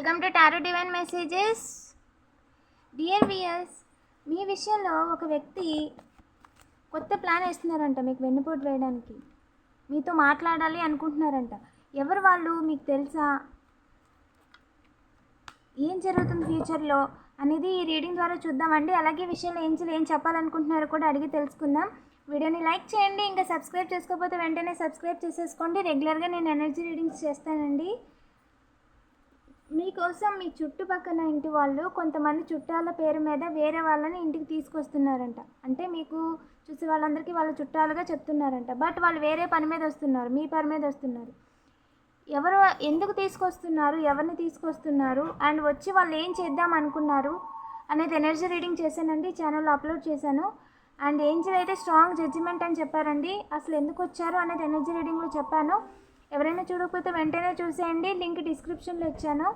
Welcome to tarot divine messages dear viewers మీ విషయంలో ఒక వ్యక్తి కొత్త ప్లాన్ వేస్తున్నారంట మీకు వెన్నుపోటు వేయడానికి. మీతో మాట్లాడాలి అనుకుంటున్నారంట. ఎవరు వాళ్ళు మీకు తెలుసా? ఏం జరుగుతుంది ఫ్యూచర్లో అనేది ఈ రీడింగ్ ద్వారా చూద్దామండి. అలాగే ఈ విషయంలో ఏం ఏం చెప్పాలనుకుంటున్నారో కూడా అడిగి తెలుసుకుందాం. వీడియోని లైక్ చేయండి. ఇంకా సబ్స్క్రైబ్ చేసుకోకపోతే వెంటనే సబ్స్క్రైబ్ చేసేసుకోండి. రెగ్యులర్గా నేను ఎనర్జీ రీడింగ్స్ చేస్తానండి. మీకోసం మీ చుట్టుపక్కల ఇంటి వాళ్ళు కొంతమంది చుట్టాల పేరు మీద వేరే వాళ్ళని ఇంటికి తీసుకొస్తున్నారంట. అంటే మీకు చూసే వాళ్ళందరికీ వాళ్ళ చుట్టాలుగా చెప్తున్నారంట. బట్ వాళ్ళు వేరే పని మీద వస్తున్నారు. మీ పని మీద వస్తున్నారు. ఎవరు ఎందుకు తీసుకొస్తున్నారు? ఎవరిని తీసుకొస్తున్నారు? అండ్ వచ్చి వాళ్ళు ఏం చేద్దాం అనుకున్నారు? అనేది ఎనర్జీ రీడింగ్ చేశానండి. ఛానల్లో అప్లోడ్ చేశాను. అండ్ ఏంజిల్ అయితే స్ట్రాంగ్ జడ్జిమెంట్ అని చెప్పారండి. అసలు ఎందుకు వచ్చారు అనేది ఎనర్జీ రీడింగ్లో చెప్పాను. ఎవరైనా చూడకపోతే వెంటనే చూసేయండి. లింక్ డిస్క్రిప్షన్లో ఇచ్చాను.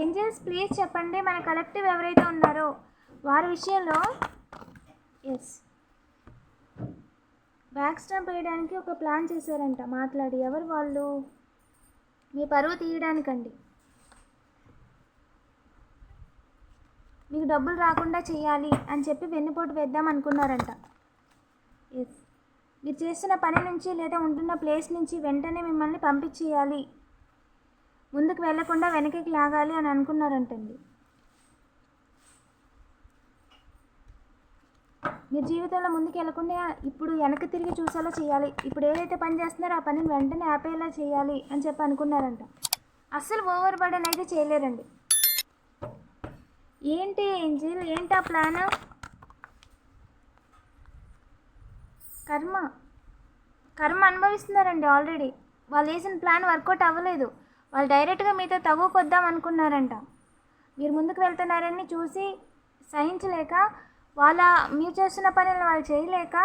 ఏంజల్స్ ప్లీజ్ చెప్పండి మన కలెక్టివ్ ఎవరైతే ఉన్నారో వారి విషయంలో ఎస్ బ్యాక్ స్టాంప్ వేయడానికి ఒక ప్లాన్ చేశారంట మాట్లాడి ఎవరు వాళ్ళు? మీ పరువు తీయడానికండి. మీకు డబ్బులు రాకుండా చేయాలి అని చెప్పి వెన్నుపోటు వేద్దాం అనుకున్నారంట. ఎస్ మీరు చేస్తున్న పని నుంచి లేదా ఉంటున్న ప్లేస్ నుంచి వెంటనే మిమ్మల్ని పంపించేయాలి. ముందుకు వెళ్ళకుండా వెనక్కి లాగాలి అని అనుకున్నారంటండి. మీరు జీవితంలో ముందుకు వెళ్ళకుండా ఇప్పుడు వెనక్కి తిరిగి చూసేలా చేయాలి. ఇప్పుడు ఏదైతే పని చేస్తున్నారో ఆ పనిని వెంటనే ఆపేలా చేయాలి అని చెప్పి అనుకున్నారంట. అస్సలు ఓవర్ బర్డెన్ అయితే చేయలేరండి. ఏంటి ఏంజిల్? ఏంటి ఆ ప్లాన్? కర్మ. కర్మ అనుభవిస్తున్నారండి ఆల్రెడీ. వాళ్ళు వేసిన ప్లాన్ వర్కౌట్ అవ్వలేదు. వాళ్ళు డైరెక్ట్గా మీతో తవ్వుకొద్దాం అనుకున్నారంట. మీరు ముందుకు వెళ్తున్నారని చూసి సహించలేక వాళ్ళ మీరు చేస్తున్న పనులను వాళ్ళు చేయలేక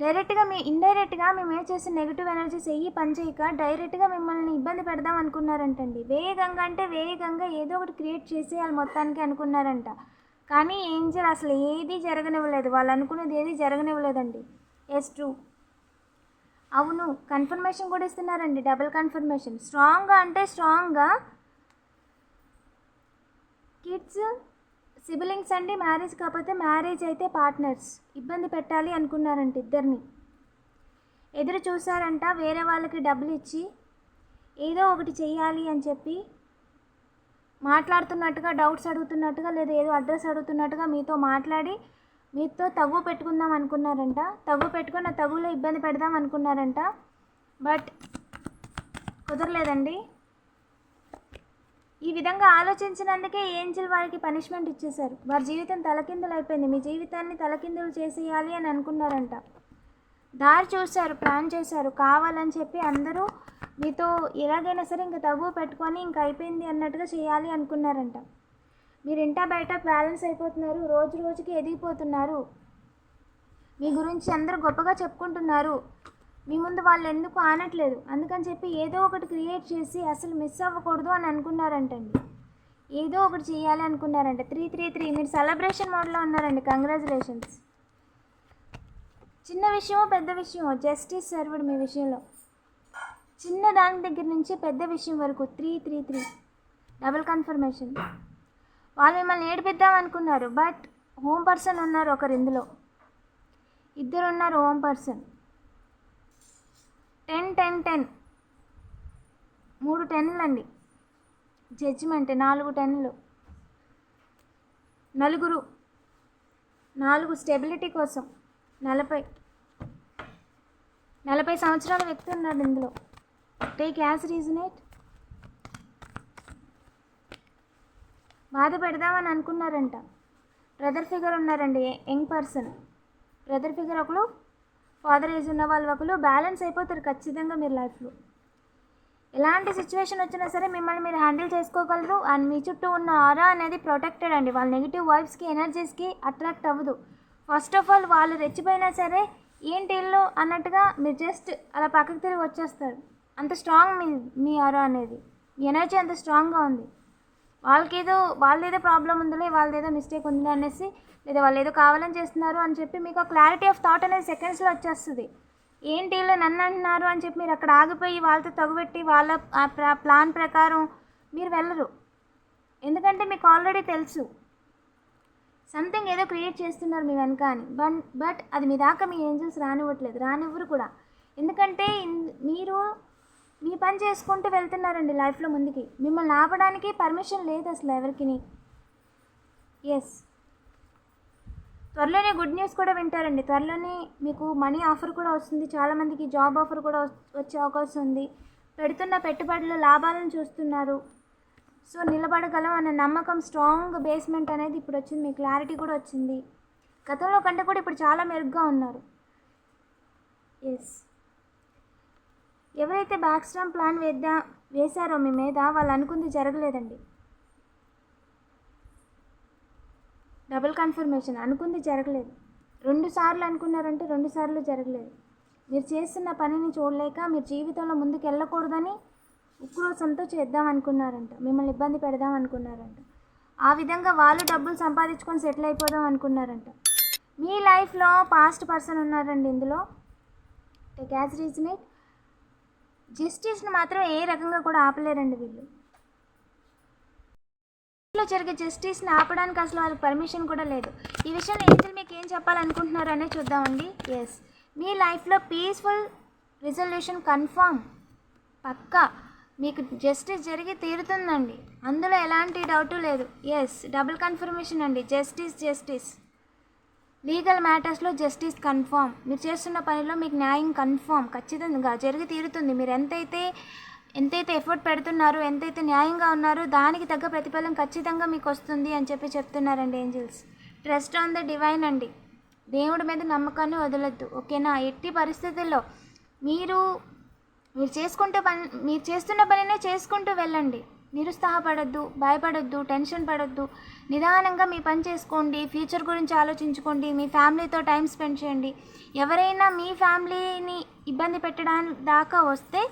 డైరెక్ట్గా మీ ఇండైరెక్ట్గా మేము ఏం చేసిన నెగిటివ్ ఎనర్జీస్ ఏవి పని చేయక డైరెక్ట్గా మిమ్మల్ని ఇబ్బంది పెడదాం అనుకున్నారంటండి. వేగంగా అంటే వేగంగా ఏదో ఒకటి క్రియేట్ చేసేయాలి మొత్తానికి అనుకున్నారంట. కానీ ఏంజల్ అసలు ఏది జరగనివ్వలేదు. వాళ్ళు అనుకున్నది ఏది జరగనివ్వలేదండి. Yes true. అవును కన్ఫర్మేషన్ కూడా ఇస్తున్నారండి డబుల్ కన్ఫర్మేషన్ స్ట్రాంగ్గా అంటే స్ట్రాంగ్గా కిడ్స్ సిబిలింగ్స్ అండి మ్యారేజ్ కాకపోతే మ్యారేజ్ అయితే పార్ట్నర్స్ ఇబ్బంది పెట్టాలి అనుకున్నారంట ఇద్దరిని. ఎదురు చూసారంట వేరే వాళ్ళకి డబ్బులు ఇచ్చి ఏదో ఒకటి చెయ్యాలి అని చెప్పి మాట్లాడుతున్నట్టుగా డౌట్స్ అడుగుతున్నట్టుగా లేదా ఏదో అడ్రస్ అడుగుతున్నట్టుగా మీతో మాట్లాడి మీతో తగ్గు పెట్టుకుందాం అనుకున్నారంట. తగ్గు పెట్టుకొని ఆ తగులో ఇబ్బంది పెడదాం అనుకున్నారంట. బట్ కుదరలేదండి. ఈ విధంగా ఆలోచించినందుకే ఏంజిల్ వారికి పనిష్మెంట్ ఇచ్చేశారు. వారి జీవితం తలకిందులు అయిపోయింది మీ జీవితాన్ని తలకిందులు చేసేయాలి అని అనుకున్నారంట. దారి చూశారు ప్లాన్ చేశారు. కావాలని చెప్పి అందరూ మీతో ఎలాగైనా సరే ఇంకా తవ్వు పెట్టుకొని ఇంక అయిపోయింది అన్నట్టుగా చేయాలి అనుకున్నారంట. మీరు ఇంటా బయట బ్యాలెన్స్ అయిపోతున్నారు రోజు రోజుకి ఎదిగిపోతున్నారు. మీ గురించి అందరూ గొప్పగా చెప్పుకుంటున్నారు. మీ ముందు వాళ్ళు ఎందుకు ఆనట్లేదు? అందుకని చెప్పి ఏదో ఒకటి క్రియేట్ చేసి అసలు మిస్ అవ్వకూడదు అని అనుకున్నారంటండి. ఏదో ఒకటి చేయాలి అనుకున్నారంట. Three three three. మీరు సెలబ్రేషన్ మోడ్లో ఉన్నారండి. కంగ్రాచులేషన్స్. చిన్న విషయమో పెద్ద విషయమో జస్టిస్ సర్వుడు మీ విషయంలో. చిన్న దాని దగ్గర నుంచి పెద్ద విషయం వరకు. Three three three. Double confirmation. వాళ్ళు మిమ్మల్ని ఏడిపిద్దాం అనుకున్నారు బట్ హోమ్ పర్సన్ ఉన్నారు ఒకరు ఇందులో. ఇద్దరు ఉన్నారు home person ten ten ten మూడు టెన్లు అండి జడ్జిమెంట్ నాలుగు టెన్లు నలుగురు. నాలుగు స్టెబిలిటీ కోసం నలభై. నలభై సంవత్సరాల వ్యక్తి ఉన్నాడు ఇందులో. టేక్ యాజ్ రీజనేట్ బాధ పెడదామని అనుకున్నారంట. బ్రదర్ ఫిగర్ ఉన్నారండి యంగ్ పర్సన్. బ్రదర్ ఫిగర్ ఒకరు ఫాదర్ ఏజ్ ఉన్న వాళ్ళు ఒకరు బ్యాలెన్స్ అయిపోతారు ఖచ్చితంగా మీరు లైఫ్లో. ఎలాంటి సిచ్యువేషన్ వచ్చినా సరే మిమ్మల్ని మీరు హ్యాండిల్ చేసుకోగలరు. అండ్ మీ చుట్టూ ఉన్న ఆరా అనేది ప్రొటెక్టెడ్ అండి. వాళ్ళ నెగిటివ్ వైబ్స్కి ఎనర్జీస్కి అట్రాక్ట్ అవ్వదు. ఫస్ట్ ఆఫ్ ఆల్ వాళ్ళు రెచ్చిపోయినా సరే ఏంటి ఇల్లు అన్నట్టుగా మీరు జస్ట్ అలా పక్కకు తిరిగి వచ్చేస్తారు. అంత స్ట్రాంగ్ మీ మీ ఆరా అనేది. మీ ఎనర్జీ అంత స్ట్రాంగ్గా ఉంది. వాళ్ళకి ఏదో వాళ్ళేదో ప్రాబ్లం ఉందిలే వాళ్ళదేదో మిస్టేక్ ఉంది అనేసి లేదా వాళ్ళు ఏదో కావాలని చేస్తున్నారు అని చెప్పి మీకు ఆ క్లారిటీ ఆఫ్ థాట్ అనేది సెకండ్స్లో వచ్చేస్తుంది. ఏంటి వీళ్ళు నన్ను అంటున్నారు అని చెప్పి మీరు అక్కడ ఆగిపోయి వాళ్ళతో తగుబెట్టి వాళ్ళ ఆ ప్లాన్ ప్రకారం మీరు వెళ్ళరు. ఎందుకంటే మీకు ఆల్రెడీ తెలుసు. సంథింగ్ ఏదో క్రియేట్ చేస్తున్నారు మీ వెనక అని బట్ బట్ అది మీ దాకా మీ ఏంజల్స్ రానివ్వట్లేదు. రానివ్వరు కూడా. ఎందుకంటే మీరు మీ పని చేసుకుంటూ వెళ్తున్నారండి లైఫ్లో ముందుకి. మిమ్మల్ని ఆపడానికి పర్మిషన్ లేదు అసలు ఎవరికి ఎస్ త్వరలోనే గుడ్ న్యూస్ కూడా వింటారండి. త్వరలోనే మీకు మనీ ఆఫర్ కూడా వస్తుంది. చాలామందికి జాబ్ ఆఫర్ కూడా వచ్చే అవకాశం ఉంది. పెడుతున్న పెట్టుబడుల లాభాలను చూస్తున్నారు. సో నిలబడగలం అన్న నమ్మకం స్ట్రాంగ్ బేస్మెంట్ అనేది ఇప్పుడు వచ్చింది. మీ క్లారిటీ కూడా వచ్చింది. గతంలో కంటే కూడా ఇప్పుడు చాలా మెరుగ్గా ఉన్నారు. ఎస్ ఎవరైతే బ్యాక్ స్టామ్ ప్లాన్ వేద్దా వేశారో మీ మీద వాళ్ళు అనుకుంది జరగలేదండి. డబుల్ కన్ఫర్మేషన్ అనుకుంది జరగలేదు. రెండు సార్లు అనుకున్నారంటే రెండు సార్లు జరగలేదు. మీరు చేస్తున్న పనిని చూడలేక మీరు జీవితంలో ముందుకు వెళ్ళకూడదని ఉక్రోషంతో చేద్దాం అనుకున్నారంట. మిమ్మల్ని ఇబ్బంది పెడదాం అనుకున్నారంట. ఆ విధంగా వాళ్ళు డబ్బులు సంపాదించుకొని సెటిల్ అయిపోదాం అనుకున్నారంట. మీ లైఫ్లో పాస్ట్ పర్సన్ ఉన్నారండి ఇందులో. టేక్ యాజ్ రీజన్ ఇట్ జస్టిస్ని మాత్రం ఏ రకంగా కూడా ఆపలేరండి వీళ్ళు. లో జరిగే జస్టిస్ని ఆపడానికి అసలు వాళ్ళకి పర్మిషన్ కూడా లేదు. ఈ విషయంలో ఏంజల్ మీకు ఏం చెప్పాలనుకుంటున్నారు అనే చూద్దామండి. ఎస్ మీ లైఫ్లో పీస్ఫుల్ రిజల్యూషన్ కన్ఫామ్ పక్కా మీకు జస్టిస్ జరిగి తీరుతుందండి. అందులో ఎలాంటి డౌటు లేదు. ఎస్ డబుల్ కన్ఫర్మేషన్ అండి. జస్టిస్ జస్టిస్ లీగల్ మ్యాటర్స్లో జస్టిస్ కన్ఫామ్. మీరు చేస్తున్న పనిలో మీకు న్యాయం కన్ఫామ్. ఖచ్చితంగా జరిగి తీరుతుంది. మీరు ఎంతైతే ఎంతైతే ఎఫర్ట్ పెడుతున్నారో ఎంతైతే న్యాయంగా ఉన్నారో దానికి తగ్గ ప్రతిఫలం ఖచ్చితంగా మీకు వస్తుంది అని చెప్పి చెప్తున్నారండి angels. Trust on the divine అండి. దేవుడి మీద నమ్మకాన్ని వదలొద్దు. ఓకేనా? ఎట్టి పరిస్థితుల్లో మీరు మీరు చేసుకుంటూ పని మీరు చేస్తున్న పనినే చేసుకుంటూ వెళ్ళండి. నిరుత్సాహపడద్దు భయపడొద్దు టెన్షన్ పడొద్దు. నిదానంగా మీ పని చేసుకోండి ఫ్యూచర్ గురించి ఆలోచించుకోండి మీ ఫ్యామిలీతో టైం స్పెండ్ చేయండి. ఎవరైనా మీ ఫ్యామిలీని ఇబ్బంది పెట్టడానికి దాకా వస్తే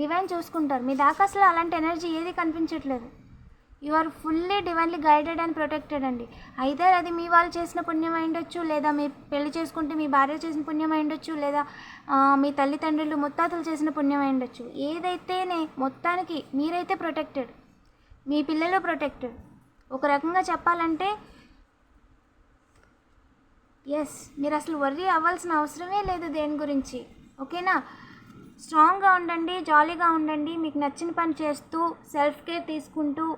డివైన్ చూసుకుంటారు. మీ దాకా అసలు అలాంటి ఎనర్జీ ఏది కనిపించట్లేదు. You are fully divinely guided and protected అండి. అయితే అది మీ వాళ్ళు చేసిన పుణ్యం అయి ఉండొచ్చు లేదా మీ పెళ్ళి చేసుకుంటే మీ భార్య చేసిన పుణ్యం అయి ఉండొచ్చు లేదా మీ తల్లిదండ్రులు ముత్తాతలు చేసిన పుణ్యం అయి ఉండొచ్చు. ఏదైతేనే మొత్తానికి మీరైతే ప్రొటెక్టెడ్. మీ పిల్లలు ప్రొటెక్టెడ్. ఒక రకంగా చెప్పాలంటే ఎస్ మీరు అసలు వర్రీ అవ్వాల్సిన అవసరమే లేదు దేని గురించి. ఓకేనా? స్ట్రాంగ్గా ఉండండి జాలీగా ఉండండి మీకు నచ్చిన పని చేస్తూ సెల్ఫ్ కేర్ తీసుకుంటూ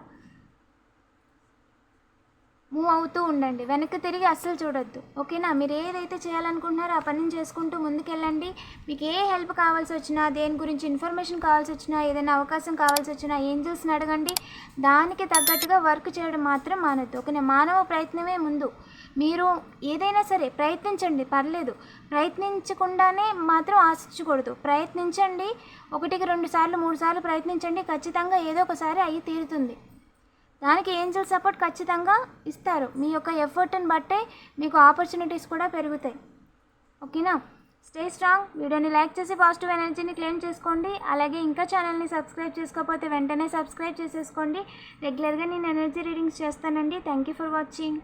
మూవ్ అవుతూ ఉండండి. వెనక్కి తిరిగి అస్సలు చూడొద్దు. ఓకేనా? మీరు ఏదైతే చేయాలనుకుంటున్నారో ఆ పనిని చేసుకుంటూ ముందుకెళ్ళండి. మీకు ఏ హెల్ప్ కావాల్సి వచ్చినా దేని గురించి ఇన్ఫర్మేషన్ కావాల్సి వచ్చినా ఏదైనా అవకాశం కావాల్సి వచ్చినా ఏంజల్స్ని అడగండి. దానికి తగ్గట్టుగా వర్క్ చేయడం మాత్రం మానద్దు. ఓకేనా? మానవ ప్రయత్నమే ముందు. మీరు ఏదైనా సరే ప్రయత్నించండి. పర్లేదు. ప్రయత్నించకుండానే మాత్రం ఆశించకూడదు. ప్రయత్నించండి. ఒకటికి రెండు సార్లు మూడు సార్లు ప్రయత్నించండి. ఖచ్చితంగా ఏదో ఒకసారి అయ్యి తీరుతుంది. దానికి ఏంజల్ సపోర్ట్ ఖచ్చితంగా ఇస్తారు. మీ యొక్క ఎఫర్ట్ని బట్టే మీకు ఆపర్చునిటీస్ కూడా పెరుగుతాయి. ఓకేనా? స్టే స్ట్రాంగ్ వీడియోని లైక్ చేసి పాజిటివ్ ఎనర్జీని క్లెయిమ్ చేసుకోండి. అలాగే ఇంకా ఛానల్ని సబ్స్క్రైబ్ చేసుకోకపోతే వెంటనే సబ్స్క్రైబ్ చేసేసుకోండి. రెగ్యులర్గా నేను ఎనర్జీ రీడింగ్స్ చేస్తానండి. Thank you for watching